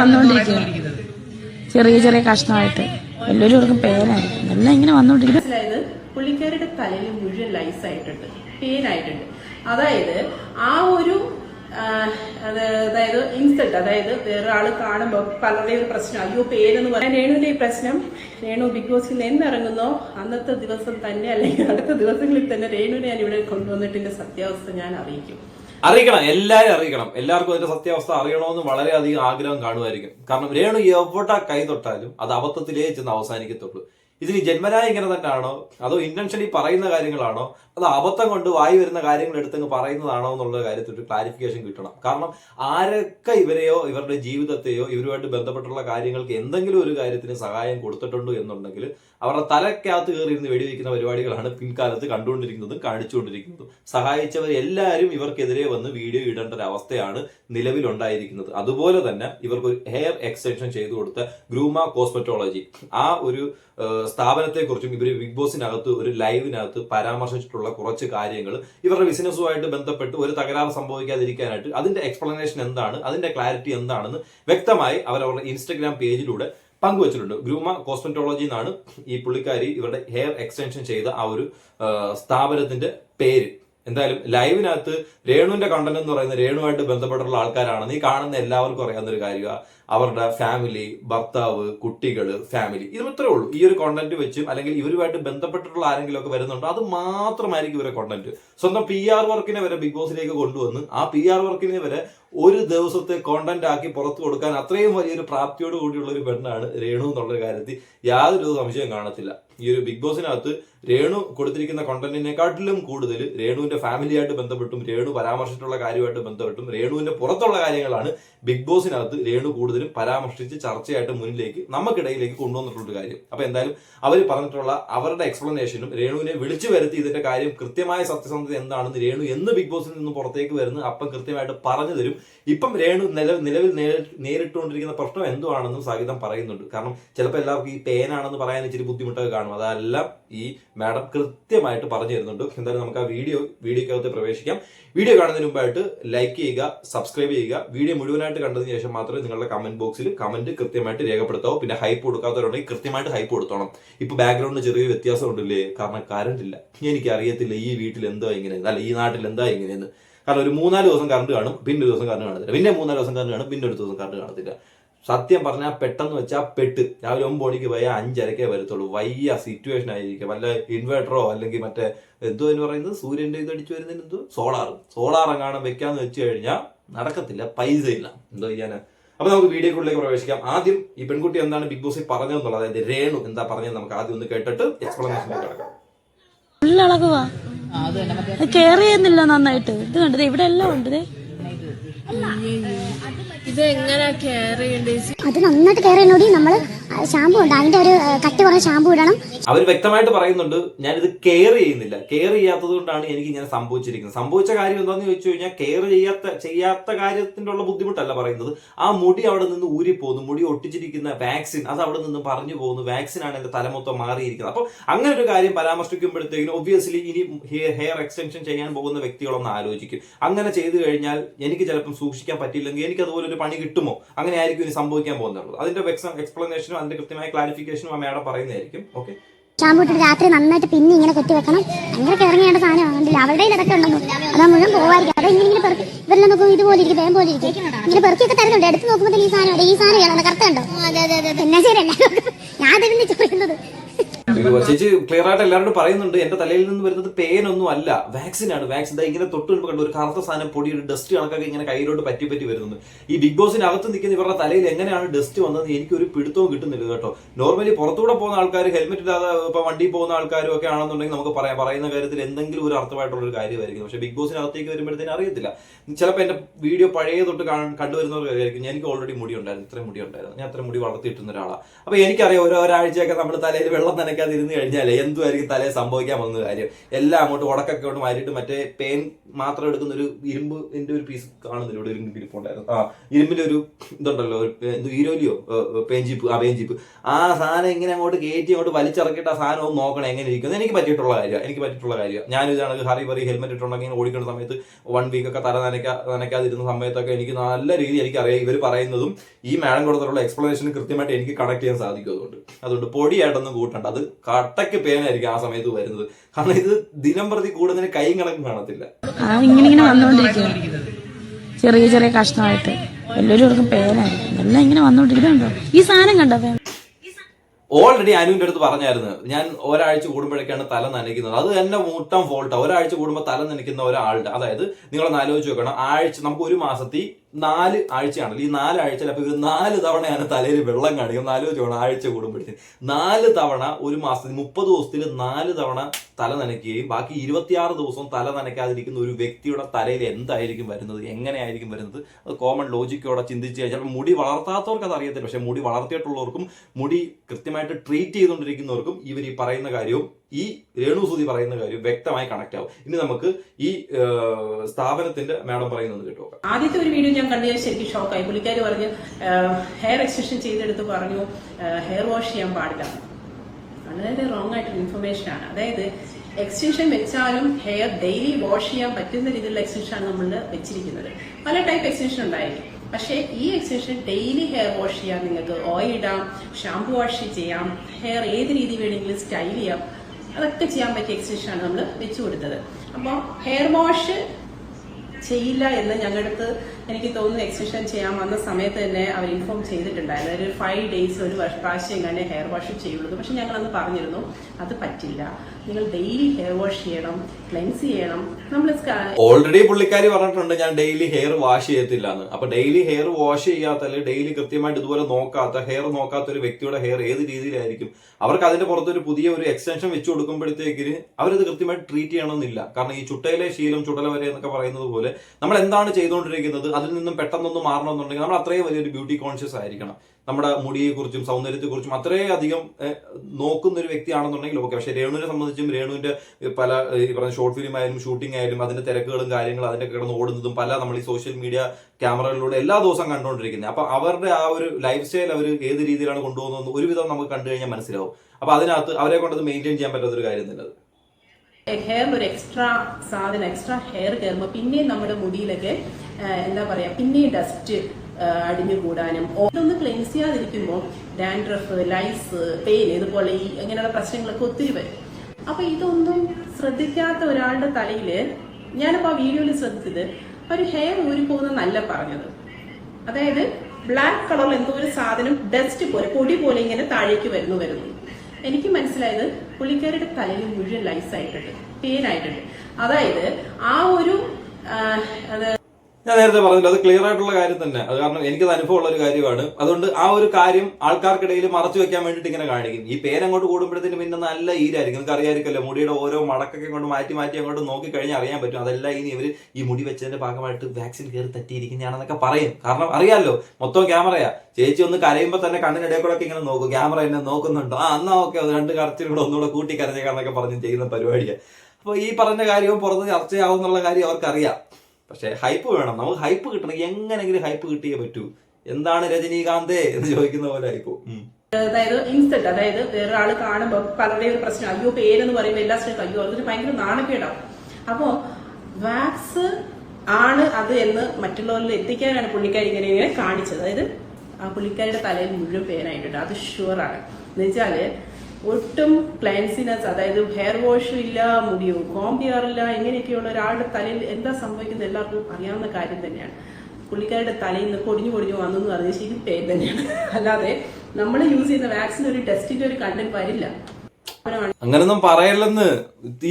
വന്നുകൊണ്ടിരിക്കുക ചെറിയ ചെറിയ കഷ്ണമായിട്ട്. എല്ലാവരും കൊടുക്കും പേനായിരിക്കും എല്ലാം ഇങ്ങനെ വന്നുകൊണ്ടിരിക്കും പുള്ളിക്കാരുടെ തലയിൽ മുഴുവൻ ലൈസ് ആയിട്ടുണ്ട് പെയിനായിട്ടുണ്ട് അതായത് ആ ഒരു അതായത് ഇൻസൾട്ട് അതായത് വേറെ ആൾ കാണുമ്പോൾ പലരുടെയും ഒരു പ്രശ്നം അയ്യോ പേരെന്ന് പറയാൻ രേണുവിന്റെ ഈ പ്രശ്നം രേണു ബിഗ് ബോസിൽ എന്നിറങ്ങുന്നോ. അന്നത്തെ ദിവസം തന്നെ അല്ലെങ്കിൽ അടുത്ത ദിവസങ്ങളിൽ തന്നെ രേണുവിനെ ഞാൻ ഇവിടെ കൊണ്ടുവന്നിട്ടിന്റെ സത്യാവസ്ഥ ഞാൻ അറിയിക്കും. അറിയിക്കണം എല്ലാരും അറിയിക്കണം. എല്ലാവർക്കും അതിന്റെ സത്യാവസ്ഥ അറിയണമെന്ന് വളരെയധികം ആഗ്രഹം കാണുമായിരിക്കും. കാരണം രേണു എവിടെ കൈ തൊട്ടാലും അത് അബദ്ധത്തിലേ ചെന്ന് അവസാനിക്കത്തുള്ളൂ. ഇതിന് ജന്മനായ ഇങ്ങനെ തന്നെയാണോ? അതോ ഇന്റൻഷനി പറയുന്ന കാര്യങ്ങളാണോ? അത് അബദ്ധം കൊണ്ട് വായി വരുന്ന കാര്യങ്ങൾ എടുത്തങ്ങ് പറയുന്നതാണോ എന്നുള്ള കാര്യത്തിൽ ഒരു ക്ലാരിഫിക്കേഷൻ കിട്ടണം. കാരണം ആരൊക്കെ ഇവരെയോ ഇവരുടെ ജീവിതത്തെയോ ഇവരുമായിട്ട് ബന്ധപ്പെട്ടുള്ള കാര്യങ്ങൾക്ക് എന്തെങ്കിലും ഒരു കാര്യത്തിന് സഹായം കൊടുത്തിട്ടുണ്ടോ എന്നുണ്ടെങ്കിൽ അവരുടെ തലക്കകത്ത് കയറി ഇരുന്ന് വെടിവെക്കുന്ന പരിപാടികളാണ് പിൻകാലത്ത് കണ്ടുകൊണ്ടിരിക്കുന്നതും കാണിച്ചുകൊണ്ടിരിക്കുന്നതും. സഹായിച്ചവർ എല്ലാവരും ഇവർക്കെതിരെ വന്ന് വീഡിയോ ഇടേണ്ട ഒരു അവസ്ഥയാണ് നിലവിലുണ്ടായിരിക്കുന്നത്. അതുപോലെ തന്നെ ഇവർക്ക് ഒരു ഹെയർ എക്സ്റ്റൻഷൻ ചെയ്തു കൊടുത്ത ഗ്രൂമ കോസ്മെറ്റോളജി ആ ഒരു സ്ഥാപനത്തെ കുറിച്ചും ഇവർ ബിഗ് ബോസിനകത്ത് ഒരു ലൈവിനകത്ത് പരാമർശിച്ചിട്ടുള്ള കുറച്ച് കാര്യങ്ങൾ ഇവരുടെ ബിസിനസ്സുമായിട്ട് ബന്ധപ്പെട്ട് ഒരു തകരാറ് സംഭവിക്കാതിരിക്കാനായിട്ട് അതിന്റെ എക്സ്പ്ലനേഷൻ എന്താണ്? അതിന്റെ ക്ലാരിറ്റി എന്താണെന്ന് വ്യക്തമായി അവർ അവരുടെ ഇൻസ്റ്റഗ്രാം പേജിലൂടെ പങ്കുവച്ചിട്ടുണ്ട്. ഗ്രൂമ കോസ്മെറ്റോളജി എന്നാണ് ഈ പുള്ളിക്കാരി ഇവരുടെ ഹെയർ എക്സ്റ്റൻഷൻ ചെയ്ത ആ ഒരു സ്ഥാപനത്തിന്റെ പേര്. എന്തായാലും ലൈവിനകത്ത് രേണുവിന്റെ കണ്ടന്റ് എന്ന് പറയുന്നത് രേണുവായിട്ട് ബന്ധപ്പെട്ടുള്ള ആൾക്കാരാണ് നീ കാണുന്ന എല്ലാവർക്കും അറിയാവുന്ന ഒരു കാര്യമാണ് അവരുടെ ഫാമിലി ഭർത്താവ് കുട്ടികൾ ഫാമിലി ഇത് ഇത്രേ ഉള്ളൂ. ഈ ഒരു കോണ്ടന്റ് വെച്ചും അല്ലെങ്കിൽ ഇവരുമായിട്ട് ബന്ധപ്പെട്ടിട്ടുള്ള ആരെങ്കിലും ഒക്കെ വരുന്നുണ്ടോ? അത് മാത്രമായിരിക്കും ഇവരെ കോണ്ടന്റ് സ്വന്തം പി ആർ വർക്കിനെ വരെ ബിഗ് ബോസിലേക്ക് കൊണ്ടുവന്ന് ആ പി ആർ വർക്കിനെ വരെ ഒരു ദിവസത്തെ കോണ്ടന്റ് ആക്കി പുറത്തു കൊടുക്കാൻ അത്രയും വലിയൊരു പ്രാപ്തിയോട് കൂടിയുള്ള ഒരു പെണ്ണാണ് രേണു എന്നുള്ള കാര്യത്തിൽ യാതൊരു സംശയം കാണത്തില്ല. ഈ ഒരു ബിഗ് ബോസിനകത്ത് രേണു കൊടുത്തിരിക്കുന്ന കോണ്ടന്റിനെക്കാട്ടിലും കൂടുതൽ രേണുവിന്റെ ഫാമിലിയായിട്ട് ബന്ധപ്പെട്ടും രേണു പരാമർശിച്ചിട്ടുള്ള കാര്യമായിട്ട് ബന്ധപ്പെട്ടും രേണുവിന്റെ പുറത്തുള്ള കാര്യങ്ങളാണ് ബിഗ് ബോസിനകത്ത് രേണു കൂടുതലും പരാമർശിച്ച് ചർച്ചയായിട്ട് മുന്നിലേക്ക് നമുക്കിടയിലേക്ക് കൊണ്ടുവന്നിട്ടുള്ള കാര്യം. അപ്പൊ എന്തായാലും അവർ പറഞ്ഞിട്ടുള്ള അവരുടെ എക്സ്പ്ലനേഷനും രേണുവിനെ വിളിച്ചു വരുത്തി ഇതിന്റെ കാര്യം കൃത്യമായ സത്യസന്ധത എന്താണെന്ന് രേണു എന്ന് ബിഗ് ബോസിൽ നിന്ന് പുറത്തേക്ക് വരുന്നത് അപ്പം കൃത്യമായിട്ട് പറഞ്ഞു തരും. ഇപ്പം രേണു നില നിലവിൽ നേരി- നേരിട്ടുകൊണ്ടിരിക്കുന്ന പ്രശ്നം എന്തുവാണെന്നും സഹിതം പറയുന്നുണ്ട്. കാരണം ചിലപ്പോൾ എല്ലാവർക്കും ഈ പേനാണെന്ന് പറയാൻ ഇച്ചിരി ബുദ്ധിമുട്ടൊക്കെ കാണും. അതെല്ലാം ഈ മാഡം കൃത്യമായിട്ട് പറഞ്ഞു തരുന്നുണ്ട്. എന്തായാലും നമുക്ക് ആ വീഡിയോ വീഡിയോക്കകത്ത് പ്രവേശിക്കാം. വീഡിയോ കാണുന്നതിന് മുമ്പായിട്ട് ലൈക്ക് ചെയ്യുക സബ്സ്ക്രൈബ് ചെയ്യുക. വീഡിയോ മുഴുവനായിട്ട് കണ്ടതിന് ശേഷം മാത്രമേ നിങ്ങളുടെ കമന്റ് ബോക്സിൽ കമന്റ് കൃത്യമായിട്ട് രേഖപ്പെടുത്താവൂ. പിന്നെ ഹൈപ്പ് കൊടുക്കാത്തവരുണ്ടെങ്കിൽ കൃത്യമായിട്ട് ഹൈപ്പ് കൊടുത്തോണം. ഇപ്പൊ ബാക്ക്ഗ്രൗണ്ടിൽ ചെറിയ വ്യത്യാസം ഉണ്ടല്ലേ? കാരണം കറണ്ട് ഇല്ല. എനിക്ക് അറിയത്തില്ല ഈ വീട്ടിൽ എന്താ ഇങ്ങനെ? അല്ല ഈ നാട്ടിൽ എന്താ ഇങ്ങനെയെന്ന്. കാരണം ഒരു മൂന്നാൽ ദിവസം കറണ്ട് കാണും പിന്നെ ഒരു ദിവസം കറണ്ട് കാണത്തില്ല. പിന്നെ മൂന്നാൽ ദിവസം കറണ്ട് കാണും പിന്നെ ഒരു ദിവസം കറണ്ട് കാണത്തില്ല. സത്യം പറഞ്ഞാൽ പെട്ടെന്ന് വെച്ചാൽ പെട്ട്. രാവിലെ ഒമ്പത് മണിക്ക് പോയാൽ അഞ്ചരക്കേ വരത്തുള്ളൂ. വയ്യ സിറ്റുവേഷൻ ആയിരിക്കും. വല്ല ഇൻവേർട്ടറോ അല്ലെങ്കിൽ മറ്റേ എന്തോ എന്ന് പറയുന്നത്? സൂര്യന്റെ ഇത് അടിച്ചു വരുന്നതിന് എന്തോ? സോളാർ സോളാർ എങ്ങാനും വെക്കാന്ന് വെച്ച് കഴിഞ്ഞാൽ നടക്കത്തില്ല പൈസ ഇല്ല. എന്തോ ചെയ്യാന്. അപ്പൊ നമുക്ക് വീഡിയോക്കുള്ളിലേക്ക് പ്രവേശിക്കാം. ആദ്യം ഈ പെൺകുട്ടി എന്താണ് ബിഗ് ബോസിൽ പറഞ്ഞതെന്നുള്ളത്. അതായത് രേണു എന്താ പറഞ്ഞത് നമുക്ക് ആദ്യം ഒന്ന് കേട്ടിട്ട് എക്സ്പ്ലനേഷൻ കിടക്കാം. കെയർ ചെയ്യുന്നില്ല നന്നായിട്ട് ഇത് കണ്ടത് ഇവിടെ എല്ലാം ഉണ്ട്. ഇത് എങ്ങനെ കെയർ ചെയ്യണ്ടേ അത് നന്നായിട്ട് കെയർ ചെയ്യുന്നോടി നമ്മൾ ഷാമ്പു ഉണ്ട്. അതിന്റെ ഒരു കട്ടി കുറഞ്ഞ ഷാമ്പു ഇടണം. അവർ വ്യക്തമായിട്ട് പറയുന്നുണ്ട് ഞാനിത് കെയർ ചെയ്യുന്നില്ല. കെയർ ചെയ്യാത്തത് കൊണ്ടാണ് എനിക്ക് ഇങ്ങനെ സംഭവിച്ചിരിക്കുന്നത്. സംഭവിച്ച കാര്യം എന്താണെന്ന് ചോദിച്ചു കഴിഞ്ഞാൽ കെയർ ചെയ്യാത്ത ചെയ്യാത്ത കാര്യത്തിന്റെ ഉള്ള ബുദ്ധിമുട്ടല്ല പറയുന്നത്. ആ മുടി അവിടെ നിന്ന് ഊരിപ്പോകുന്നു. മുടി ഒട്ടിച്ചിരിക്കുന്ന വാക്സിൻ അത് അവിടെ നിന്ന് പറഞ്ഞു പോകുന്നു. വാക്സിൻ ആണ് എന്റെ തലമൊത്തം മാറിയിരിക്കുന്നത്. അപ്പോൾ അങ്ങനെ ഒരു കാര്യം പരാമർശിക്കുമ്പോഴത്തേക്കും ഒബ്വിയസ്ലി ഇനി ഹെയർ എക്സ്റ്റൻഷൻ ചെയ്യാൻ പോകുന്ന വ്യക്തികളൊന്ന് ആലോചിക്കും. അങ്ങനെ ചെയ്തു കഴിഞ്ഞാൽ എനിക്ക് ചിലപ്പം സൂക്ഷിക്കാൻ പറ്റിയില്ലെങ്കിൽ എനിക്ക് അതുപോലെ ഒരു പണി കിട്ടുമോ? അങ്ങനെ ആയിരിക്കും ഇനി സംഭവിക്കാൻ പോകുന്നുള്ളത് അതിന്റെ എക്സ്പ്ലനേഷനും അതിന്റെ കൃത്യമായ ക്ലാരിഫിക്കേഷനും അമ്മ മേഡം പറയുന്നതായിരിക്കും. ഓക്കെ ഷാമ്പു ഇട്ടിട്ട് രാത്രി നന്നായിട്ട് പിന്നെ ഇങ്ങനെ കെട്ടി വെക്കണം. ഭയങ്കര കെയറിങ് സാധനം കണ്ടില്ല അവരുടെ ഇടയ്ക്ക് ഉണ്ടെന്നും അതാ മുഴുവൻ പോവായിരിക്കും അതെ ഇങ്ങനെ ഇങ്ങനെ പെറുക്കി ഇവരെല്ലാം നോക്കും ഇതുപോലെ ഇരിക്കും വേം പോലെ ഇരിക്കും. ഇങ്ങനെ പെറുക്കിയൊക്കെ തരുന്നുണ്ട്. എടുത്ത് നോക്കുമ്പോൾ ഈ സാധനം ഈ സാധനം കറക്റ്റ് കറുത്തുണ്ടോ എന്നാ ശരി ഞാൻ അതിൽ ചോദിക്കുന്നത് ചേച്ചി ക്ലിയർ ആയിട്ട് എല്ലാവരോടും പറയുന്നുണ്ട്. എന്റെ തലയിൽ നിന്ന് വരുന്നത് പെയിൻ ഒന്നും അല്ല. വാക്സിൻ ആണ്. വാക്സിൻ ഇങ്ങനെ തൊട്ട് വരുമ്പോൾ കണ്ടു ഒരു കറുത്ത സാധനം പൊടി ഒരു ഡസ്റ്റ് കണക്കൊക്കെ ഇങ്ങനെ കയ്യിലോട്ട് പറ്റി പറ്റി വരുന്നുണ്ട് ഈ ബിഗ് ബോസിന് അകത്ത് നിൽക്കുന്ന ഇവരുടെ തലയിൽ എങ്ങനെയാണ് ഡസ്റ്റ് വന്നത് എനിക്ക് ഒരു പിടുത്തവും കിട്ടുന്നില്ല കേട്ടോ. നോർമലി പുറത്തൂടെ പോകുന്ന ആൾക്കാർ ഹെൽമെറ്റ് ഇല്ലാതെ ഇപ്പൊ വണ്ടി പോകുന്ന ആൾക്കാരും ഒക്കെ ആണെന്നുണ്ടെങ്കിൽ നമുക്ക് പറയാം. പറയുന്ന കാര്യത്തിൽ എന്തെങ്കിലും ഒരു അർത്ഥമായിട്ടുള്ള ഒരു കാര്യമായിരിക്കും. പക്ഷെ ബിഗ് ബോസിനകത്തേക്ക് വരുമ്പോഴത്തേന് അറിയത്തില്ല. ചിലപ്പോൾ എന്റെ വീഡിയോ പഴയ തൊട്ട് കണ്ടുവരുന്നവർക്കായിരിക്കും. എനിക്ക് ഓൾറെഡി മുടി ഉണ്ടായിരുന്നു. ഇത്രയും മുടി ഉണ്ടായിരുന്നു. ഞാൻ അത്ര മുടി വളർത്തിയിട്ടുന്ന ഒരാളാണ് അപ്പൊ എനിക്കറിയാം ഓരോ ഒരാഴ്ചയൊക്കെ നമ്മൾ തലയിൽ വെള്ളം നനയ്ക്കാതെ ഇരുന്ന് കഴിഞ്ഞാൽ എന്തുമായിരിക്കും തലേ സംഭവിക്കാൻ പോകുന്ന കാര്യം? എല്ലാം അങ്ങോട്ട് ഉടക്കൊക്കെ കൊണ്ട് മാറ്റിയിട്ട് മറ്റേ പെയിൻ മാത്രം എടുക്കുന്ന ഒരു ഇരുമ്പിന്റെ ഒരു പീസ് കാണുന്നില്ല? ഇവിടെ ഇരുമ്പ് ഇരിപ്പുണ്ടായിരുന്നു ആ ഇരുമ്പിന്റെ ഒരു ഇതുണ്ടല്ലോ ഈരോലിയോ പേഞ്ചിപ്പ് ആ പേഞ്ചിപ്പ് ആ സാധനം ഇങ്ങനെ അങ്ങോട്ട് കയറ്റി അങ്ങോട്ട് വലിച്ചിറക്കിയിട്ട് ആ സാധനം നോക്കണം എങ്ങനെ ഇരിക്കുന്നത് എനിക്ക് പറ്റിയിട്ടുള്ള കാര്യം എനിക്ക് പറ്റിയിട്ടുള്ള കാര്യം ഞാൻ ഇതാണ് ഹറി പറി ഹെൽമെറ്റ് ഇട്ടുണ്ടെങ്കിൽ ഓടിക്കുന്ന സമയത്ത് വൺ വീക്ക് ഒക്കെ തല നനയ്ക്കാ നനയ്ക്കാതിരുന്ന സമയത്തൊക്കെ എനിക്ക് നല്ല രീതിയിൽ എനിക്ക് എനിക്കറിയാം ഇവർ പറയുന്നതും ഈ മാഡം കൊടുത്തിട്ടുള്ള എക്സ്പ്ലനേഷൻ കൃത്യമായിട്ട് എനിക്ക് കണക്ട് ചെയ്യാൻ സാധിക്കും അതുകൊണ്ട്. അതുകൊണ്ട് പൊടിയായിട്ടൊന്നും കൂട്ടണ്ട. അത് കട്ടയ്ക്ക് പേനായിരിക്കും ആ സമയത്ത് വരുന്നത്. കാരണം ഇത് ദിനം പ്രതി കൂടുന്നതിന് കൈയും കണക്കും കാണത്തില്ല. ഇങ്ങനെ ഇങ്ങനെ ചെറിയ ചെറിയ കഷ്ടമായിട്ട് എല്ലാവരും കൊടുക്കും പേനായിരിക്കും. എല്ലാം ഇങ്ങനെ വന്നുകൊണ്ടിരിക്കുന്നുണ്ടോ ഈ സാധനം കണ്ടോ? ഓൾറെഡി അനുവിന്റെ അടുത്ത് പറഞ്ഞായിരുന്നു. ഞാൻ ഒരാഴ്ച കൂടുമ്പോഴേക്കാണ് തല നനയ്ക്കുന്നത്. അത് തന്നെ മൂട്ടം ഫോൾട്ടാ ഒരാഴ്ച കൂടുമ്പോ തല നനയ്ക്കുന്ന ഒരാളുടെ അതായത് നിങ്ങളൊന്ന് ആലോചിച്ച് നോക്കണം. ആഴ്ച നമുക്ക് ഒരു മാസത്തിൽ നാല് ആഴ്ചയാണല്ലോ. ഈ നാലാഴ്ചയിൽ അപ്പൊ ഇവർ നാല് തവണയാണ് തലയിൽ വെള്ളം കാണിക്കുന്നത് നാല് ദിവസം ആഴ്ച കൂടുമ്പോഴത്തേക്ക് നാല് തവണ ഒരു മാസത്തിൽ മുപ്പത് ദിവസത്തിൽ നാല് തവണ തല നനയ്ക്കുകയും ബാക്കി ഇരുപത്തിയാറ് ദിവസം തല നനയ്ക്കാതിരിക്കുന്ന ഒരു വ്യക്തിയുടെ തലയിൽ എന്തായിരിക്കും വരുന്നത്? എങ്ങനെയായിരിക്കും വരുന്നത്? അത് കോമൺ ലോജിക്കോടെ ചിന്തിച്ച് കഴിഞ്ഞാൽ മുടി വളർത്താത്തവർക്ക് അത് അറിയത്തില്ല. പക്ഷെ മുടി വളർത്തിയിട്ടുള്ളവർക്കും മുടി കൃത്യമായിട്ട് ട്രീറ്റ് ചെയ്തുകൊണ്ടിരിക്കുന്നവർക്കും ഇവർ ഈ പറയുന്ന കാര്യവും ഈ രേണുസൂതി പറയുന്ന കാര്യം വ്യക്തമായി കണക്ട് ആവും. ഇനി നമുക്ക് ഈ സ്ഥാപനത്തിന്റെ മാഡം പറയുന്നത് കേട്ടോ ആദ്യത്തെ ഒരു വീഡിയോ ഞാൻ കണ്ടു ഞാൻ ശരിക്കും ഷോക്കായി പുള്ളിക്കാർ പറഞ്ഞു ഹെയർ എക്സ്റ്റൻഷൻ ചെയ്തെടുത്ത് പറഞ്ഞു ഹെയർ വാഷ് ചെയ്യാൻ പാടില്ല. വളരെ റോങ് ആയിട്ടുള്ള ഇൻഫർമേഷൻ ആണ്. അതായത് എക്സ്റ്റൻഷൻ വെച്ചാലും ഹെയർ ഡെയിലി വാഷ് ചെയ്യാൻ പറ്റുന്ന രീതിയിലുള്ള എക്സ്റ്റൻഷൻ ആണ് നമ്മൾ വെച്ചിരിക്കുന്നത്. പല ടൈപ്പ് എക്സ്റ്റൻഷൻ ഉണ്ടായിരിക്കും. പക്ഷേ ഈ എക്സ്റ്റൻഷൻ ഡെയിലി ഹെയർ വാഷ് ചെയ്യാം നിങ്ങൾക്ക് ഓയിൽ ഇടാം ഷാംപൂ വാഷ് ചെയ്യാം ഹെയർ ഏത് രീതി വേണമെങ്കിലും സ്റ്റൈൽ ചെയ്യാം. അതൊക്കെ ചെയ്യാൻ പറ്റിയ എക്സ്റ്റൻഷൻ ആണ് നമ്മൾ വെച്ചു കൊടുത്തത്. അപ്പോൾ ഹെയർ വാഷ് ചെയ്യില്ല എന്ന് ഞങ്ങളുടെ അടുത്ത് എനിക്ക് തോന്നുന്നു എക്സ്റ്റൻഷൻ ചെയ്യാൻ വന്ന സമയത്ത് തന്നെ അവർ ഇൻഫോം ചെയ്തിട്ടുണ്ടായിരുന്നു. ഒരു ഫൈവ് ഡേയ്സ് ഒരു പ്രാവശ്യം എങ്ങനെ ഹെയർ വാഷ് ചെയ്യുള്ളൂ. പക്ഷെ ഞങ്ങൾ അന്ന് പറഞ്ഞിരുന്നു അത് പറ്റില്ല. നിങ്ങൾ ഡെയിലി ഹെയർ വാഷ് ചെയ്യണം ക്ലെൻസ് ചെയ്യണം. നമ്മൾ ഓൾറെഡി പുള്ളിക്കാരി പറഞ്ഞിട്ടുണ്ട് ഞാൻ ഡെയിലി ഹെയർ വാഷ് ചെയ്യത്തില്ല എന്ന് അപ്പൊ ഡെയിലി ഹെയർ വാഷ് ചെയ്യാത്ത അല്ലെങ്കിൽ ഡെയിലി കൃത്യമായിട്ട് ഇതുപോലെ നോക്കാത്ത ഹെയർ നോക്കാത്ത ഒരു വ്യക്തിയുടെ ഹെയർ ഏത് രീതിയിലായിരിക്കും? അവർക്ക് അതിന്റെ പുറത്ത് ഒരു പുതിയ ഒരു എക്സ്റ്റൻഷൻ വെച്ച് കൊടുക്കുമ്പോഴത്തേക്കിന് അവരത് കൃത്യമായിട്ട് ട്രീറ്റ് ചെയ്യണമെന്നില്ല. കാരണം ഈ ചുട്ടയിലെ ശീലം ചുടല വരെ എന്നൊക്കെ പറയുന്നത് പോലെ നമ്മൾ എന്താണ് ചെയ്തുകൊണ്ടിരിക്കുന്നത്? അതിൽ നിന്നും പെട്ടെന്നൊന്നും മാറണമെന്നുണ്ടെങ്കിൽ നമ്മൾ അത്രയും വലിയൊരു ബ്യൂട്ടി കോൺഷ്യസ് ആയിരിക്കണം. നമ്മുടെ മുടിയെക്കുറിച്ചും സൗന്ദര്യത്തെക്കുറിച്ചും അധികം നോക്കുന്ന ഒരു വ്യക്തിയാണെന്നുണ്ടെങ്കിൽ ഓക്കെ. പക്ഷേ രേണുവിനെ സംബന്ധിച്ചും രേണുവിന്റെ പല ഈ പറഞ്ഞ ഷോർട്ട് ഫിലിം ആയാലും ഷൂട്ടിംഗ് ആയാലും അതിന്റെ തിരക്കുകളും കാര്യങ്ങളും അതിന്റെ കിടന്ന് ഓടുന്നതും പല നമ്മൾ ഈ സോഷ്യൽ മീഡിയ ക്യാമറകളിലൂടെ എല്ലാ ദിവസവും കണ്ടുകൊണ്ടിരിക്കുന്നത്. അപ്പൊ അവരുടെ ആ ഒരു ലൈഫ് സ്റ്റൈൽ അവർ ഏത് രീതിയിലാണ് കൊണ്ടുപോകുന്നത് ഒരുവിധം നമുക്ക് കണ്ടു കഴിഞ്ഞാൽ മനസ്സിലാവും. അപ്പൊ അതിനകത്ത് അവരെ കൊണ്ട് മെയിന്റെയിൻ ചെയ്യാൻ പറ്റാത്ത ഒരു കാര്യം തന്നെ ഹെയറിൽ ഒരു എക്സ്ട്രാ സാധനം എക്സ്ട്രാ ഹെയർ കയറുമ്പോൾ പിന്നെയും നമ്മുടെ മുടിയിലൊക്കെ എന്താ പറയാ പിന്നെ ഡസ്റ്റ് അടിഞ്ഞു കൂടാനും ഇതൊന്ന് ക്ലെൻസ് ചെയ്യാതിരിക്കുമ്പോൾ ഡാൻഡ്രഫ് ലൈസ് പെയിൻ ഇതുപോലെ ഈ ഇങ്ങനെയുള്ള പ്രശ്നങ്ങളൊക്കെ ഒത്തിരി വരും. അപ്പൊ ഇതൊന്നും ശ്രദ്ധിക്കാത്ത ഒരാളുടെ തലയിൽ ഞാനിപ്പോ ആ വീഡിയോയിൽ ശ്രദ്ധിച്ചത് ഒരു ഹെയർ നല്ല പറഞ്ഞത്. അതായത് ബ്ലാക്ക് കളറിൽ എന്തോ ഒരു സാധനം ഡസ്റ്റ് പോലെ പൊടി പോലെ ഇങ്ങനെ താഴേക്ക് വരുന്നു വരുന്നു. എനിക്ക് മനസ്സിലായത് പുള്ളിക്കാരുടെ തലയിൽ മുഴുവൻ ലൈസ് ആയിട്ടുണ്ട് പെയിൻ ആയിട്ടുണ്ട്. അതായത് ആ ഒരു ഞാൻ നേരത്തെ പറഞ്ഞില്ല അത് ക്ലിയർ ആയിട്ടുള്ള കാര്യം തന്നെ. അത് കാരണം എനിക്കത് അനുഭവമുള്ള ഒരു കാര്യമാണ്. അതുകൊണ്ട് ആ ഒരു കാര്യം ആൾക്കാർക്കിടയിൽ മറച്ചു വെക്കാൻ വേണ്ടിയിട്ട് ഇങ്ങനെ കാണിക്കും. ഈ പേരങ്ങോട്ട് കൂടുമ്പോഴത്തേന് പിന്നെ നല്ല ഈരായിരിക്കും. നിങ്ങൾക്ക് അറിയാമായിരിക്കല്ലോ മുടിയുടെ ഓരോ മടക്കൊക്കെ കൊണ്ട് മാറ്റി മാറ്റി അങ്ങോട്ട് നോക്കി കഴിഞ്ഞാൽ അറിയാൻ പറ്റും. അതല്ല ഇനി ഇവർ ഈ മുടി വെച്ചതിന്റെ ഭാഗമായിട്ട് വാക്സിൻ കയറി തട്ടിയിരിക്കുന്നതാണെന്നൊക്കെ പറയും. കാരണം അറിയാമല്ലോ മൊത്തം ക്യാമറയാ ചേച്ചി ഒന്ന് കരയുമ്പോൾ തന്നെ കണ്ണിനിടയിൽ കൂടെ ഇങ്ങനെ നോക്കും. ക്യാമറ എന്നെ നോക്കുന്നുണ്ടോ? ആ എന്നാ ഓക്കെ. രണ്ട് കറച്ചിലും കൂടെ ഒന്നുകൂടെ കൂട്ടി കരഞ്ഞേക്കാന്നൊക്കെ പറഞ്ഞ് ചെയ്യുന്ന പരിപാടിയാണ് അപ്പോൾ ഈ പറഞ്ഞ കാര്യവും പുറത്ത് ചർച്ചയാവും എന്നുള്ള കാര്യം അവർക്കറിയാം. പക്ഷെ ഹൈപ്പ് വേണം. നമുക്ക് ഹൈപ്പ് കിട്ടണമെങ്കിൽ എങ്ങനെങ്കിലും ഹൈപ്പ് കിട്ടിയേ പറ്റൂ. എന്താണ് രജനീകാന്തേ എന്ന് ചോദിക്കുന്ന പോലെ ഹൈപ്പ് അതായത് ഇൻസ്റ്റന്റ് അതായത് വേറൊരാൾ കാണുമ്പോൾ പലരുടെയും ഒരു പ്രശ്നം അയ്യോ പേരെന്ന് പറയുമ്പോൾ എല്ലാ സ്ത്രീക്കും അയ്യോ അതൊരു ഭയങ്കര നാണക്കേടാവും. അപ്പോ വാക്സ് ആണ് അത് എന്ന് മറ്റുള്ളവരിൽ എത്തിക്കാനാണ് പുള്ളിക്കാരി ഇങ്ങനെ ഇങ്ങനെ കാണിച്ചത്. അതായത് ആ പുള്ളിക്കാരിയുടെ തലയിൽ മുഴുവൻ പേനായിട്ടുണ്ട്. അത് ഷുവറാണ് എന്ന് വെച്ചാൽ ഒട്ടും ക്ലൻസിനെസ് അതായത് ഹെയർ വാഷ് ഇല്ല മുടിയോ കോംബ് ചെയ്യാറില്ല ഇങ്ങനെയൊക്കെയുള്ള ഒരാളുടെ തലയിൽ എന്താ സംഭവിക്കുന്നത് എല്ലാവർക്കും അറിയാവുന്ന കാര്യം തന്നെയാണ്. പുള്ളിക്കാരുടെ തലയിൽ നിന്ന് പൊടിഞ്ഞു പൊടിഞ്ഞു വന്നു എന്ന് പറഞ്ഞാൽ ശരി പേര് തന്നെയാണ്. അല്ലാതെ നമ്മൾ യൂസ് ചെയ്യുന്ന വാക്സിൻ ഒരു ടെസ്റ്റിന്റെ ഒരു കണ്ടന്റ് വരില്ല. അങ്ങനൊന്നും പറയല്ലെന്ന്.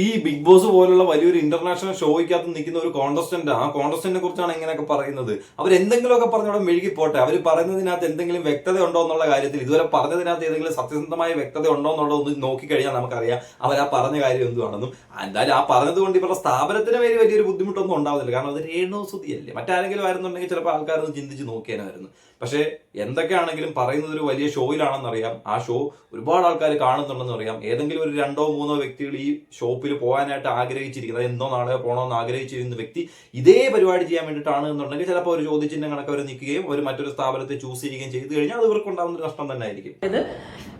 ഈ ബിഗ് ബോസ് പോലുള്ള വലിയൊരു ഇന്റർനാഷണൽ ഷോയ്ക്കകത്ത് നിൽക്കുന്ന ഒരു കോണ്ടസ്റ്റന്റ് ആ കോണ്ടസ്റ്റന്റിനെ കുറിച്ചാണ് ഇങ്ങനെയൊക്കെ പറയുന്നത്. അവർ എന്തെങ്കിലുമൊക്കെ പറഞ്ഞ് അവിടെ മെഴുകി പോട്ടെ. അവർ പറയുന്നതിനകത്ത് എന്തെങ്കിലും വ്യക്തത ഉണ്ടോ എന്നുള്ള കാര്യത്തിൽ ഇതുവരെ പറഞ്ഞതിനകത്ത് ഏതെങ്കിലും സത്യസന്ധമായ വ്യക്തത ഉണ്ടോ എന്നുള്ളത് നോക്കിക്കഴിഞ്ഞാൽ നമുക്കറിയാം അവർ ആ പറഞ്ഞ കാര്യം എന്തുവാണെന്നും. എന്തായാലും ആ പറഞ്ഞത് കൊണ്ട് ഇവരുടെ സ്ഥാപനത്തിന് പേര് വലിയൊരു ബുദ്ധിമുട്ടൊന്നും ഉണ്ടാവുന്നില്ല. കാരണം അത് രേണു സുതിയല്ലേ മറ്റാരെങ്കിലും ആയിരുന്നുണ്ടെങ്കിൽ ചിലപ്പോൾ ആൾക്കാരൊന്ന് ചിന്തിച്ച് നോക്കിയാനായിരുന്നു. പക്ഷേ എന്തൊക്കെയാണെങ്കിലും പറയുന്നത് ഒരു വലിയ ഷോയിലാണെന്നറിയാം ആ ഷോ ഒരുപാട് ആൾക്കാർ കാണുന്നുണ്ടെന്ന് അറിയാം ഏതെങ്കിലും ഒരു രണ്ടോ മൂന്നോ വ്യക്തികൾ ഈ ഷോപ്പിൽ പോകാനായിട്ട് ആഗ്രഹിച്ചിരിക്കുന്നത് എന്തോ നാളെ പോകണമെന്ന് ആഗ്രഹിച്ചിരുന്ന വ്യക്തി ഇതേ പരിപാടി ചെയ്യാൻ വേണ്ടിയിട്ടാണ് എന്നുണ്ടെങ്കിൽ ചിലപ്പോൾ ഒരു ചോദ്യചിഹ്നം കണക്ക് അവർ നിൽക്കുകയും ഒരു മറ്റൊരു സ്ഥാപനത്തെ ചൂസ് ചെയ്യുകയും ചെയ്തു കഴിഞ്ഞാൽ അത് ഇവർക്ക് ഉണ്ടാകുന്ന ഒരു നഷ്ടം തന്നെ ആയിരിക്കും.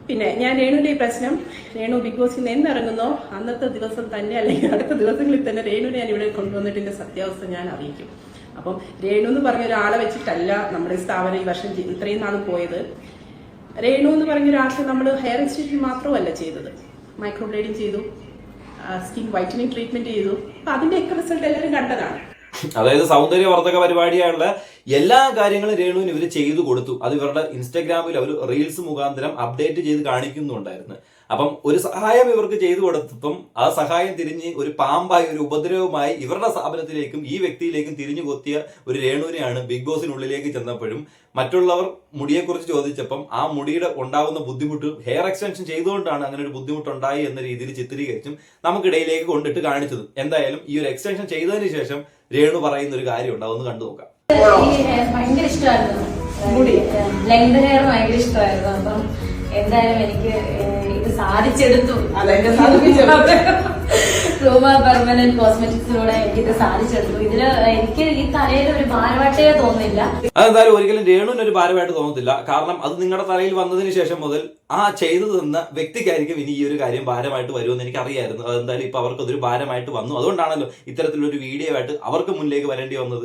പിന്നെ ഞാൻ രേണുവിന്റെ ഈ പ്രശ്നം രേണു ബിഗ് ബോസിൽ നിന്ന് എന്നിറങ്ങുന്നോ അന്നത്തെ ദിവസം തന്നെ അല്ലെങ്കിൽ അടുത്ത ദിവസങ്ങളിൽ തന്നെ രേണുവിനെ ഞാൻ ഇവിടെ കൊണ്ടുവന്നിട്ടിന്റെ സത്യാവസ്ഥ ഞാൻ അറിയിക്കും. അപ്പം രേണു എന്ന് പറഞ്ഞ ഒരാളെ വെച്ചിട്ടല്ല നമ്മുടെ സ്ഥാപനം ഈ വർഷം ഇത്രയും നാൾ പോയത്. രേണു എന്ന് പറഞ്ഞ ഒരാൾക്ക് നമ്മൾ ഹെയർ എക്സ്റ്റൻഷൻ മാത്രമല്ല ചെയ്തത്. മൈക്രോ ബ്ലേഡിങ് ചെയ്തു. സ്കിൻ വൈറ്റനിങ് ട്രീറ്റ്മെന്റ് ചെയ്തു. അപ്പൊ അതിന്റെയൊക്കെ റിസൾട്ട് എല്ലാവരും കണ്ടതാണ്. അതായത് സൗന്ദര്യവർദ്ധക പരിപാടിയായുള്ള എല്ലാ കാര്യങ്ങളും രേണുവിന് ഇവർ ചെയ്തു കൊടുത്തു. അത് ഇവരുടെ ഇൻസ്റ്റാഗ്രാമിൽ അവർ റീൽസ് മുഖാന്തരം അപ്ഡേറ്റ് ചെയ്ത് കാണിക്കുന്നുണ്ടായിരുന്നു. അപ്പം ഒരു സഹായം ഇവർക്ക് ചെയ്തു കൊടുത്തപ്പം ആ സഹായം തിരിഞ്ഞ് ഒരു പാമ്പായി ഒരു ഉപദ്രവമായി ഇവരുടെ സ്ഥാപനത്തിലേക്കും ഈ വ്യക്തിയിലേക്കും തിരിഞ്ഞു കൊത്തിയ ഒരു രേണുവിനെയാണ് ബിഗ് ബോസിനുള്ളിലേക്ക് ചെന്നപ്പോഴും മറ്റുള്ളവർ മുടിയെക്കുറിച്ച് ചോദിച്ചപ്പം ആ മുടിയുടെ ഉണ്ടാകുന്ന ബുദ്ധിമുട്ട് ഹെയർ എക്സ്റ്റൻഷൻ ചെയ്തുകൊണ്ടാണ് അങ്ങനെ ഒരു ബുദ്ധിമുട്ടുണ്ടായി എന്ന രീതിയിൽ ചിത്രീകരിച്ചും നമുക്കിടയിലേക്ക് കൊണ്ടിട്ട് കാണിച്ചത്. എന്തായാലും ഈ ഒരു എക്സ്റ്റൻഷൻ ചെയ്തതിന് ശേഷം രേണു പറയുന്ന ഒരു കാര്യം ഉണ്ടാവും അതൊന്ന് കണ്ടു നോക്കാം. ഭയങ്കര ഇഷ്ടമായിരുന്നു. മുടി. ലെങ്ത് ഹെയർ ഭയങ്കര ഇഷ്ടമായിരുന്നു. അപ്പം എന്തായാലും എനിക്ക് ഏഹ് അതൊക്കെ സാധിച്ചെടുത്തു റൂമ പെർമനന്റ് കോസ്മെറ്റിക്സിലൂടെ എനിക്ക് ഇത് സാധിച്ചെടുത്തു. ഇതിൽ എനിക്ക് ഈ തലയിൽ ഒരു ഭാരവാട്ടേ തോന്നില്ല. അതെന്തായാലും ഒരിക്കലും രേണുവിന് ഒരു ഭാരമായിട്ട് തോന്നത്തില്ല. കാരണം അത് നിങ്ങളുടെ തലയിൽ വന്നതിന് ശേഷം മുതൽ ആ ചെയ്തു തന്ന വ്യക്തിക്കായിരിക്കും ഇനി ഈ ഒരു കാര്യം ഭാരമായിട്ട് വരുമെന്ന് എനിക്ക് അറിയായിരുന്നു അതെന്തായാലും ഇപ്പൊ അവർക്ക് അതൊരു ഭാരമായിട്ട് വന്നു. അതുകൊണ്ടാണല്ലോ ഇത്തരത്തിലൊരു വീഡിയോ ആയിട്ട് അവർക്ക് മുന്നിലേക്ക് വരേണ്ടി വന്നത്.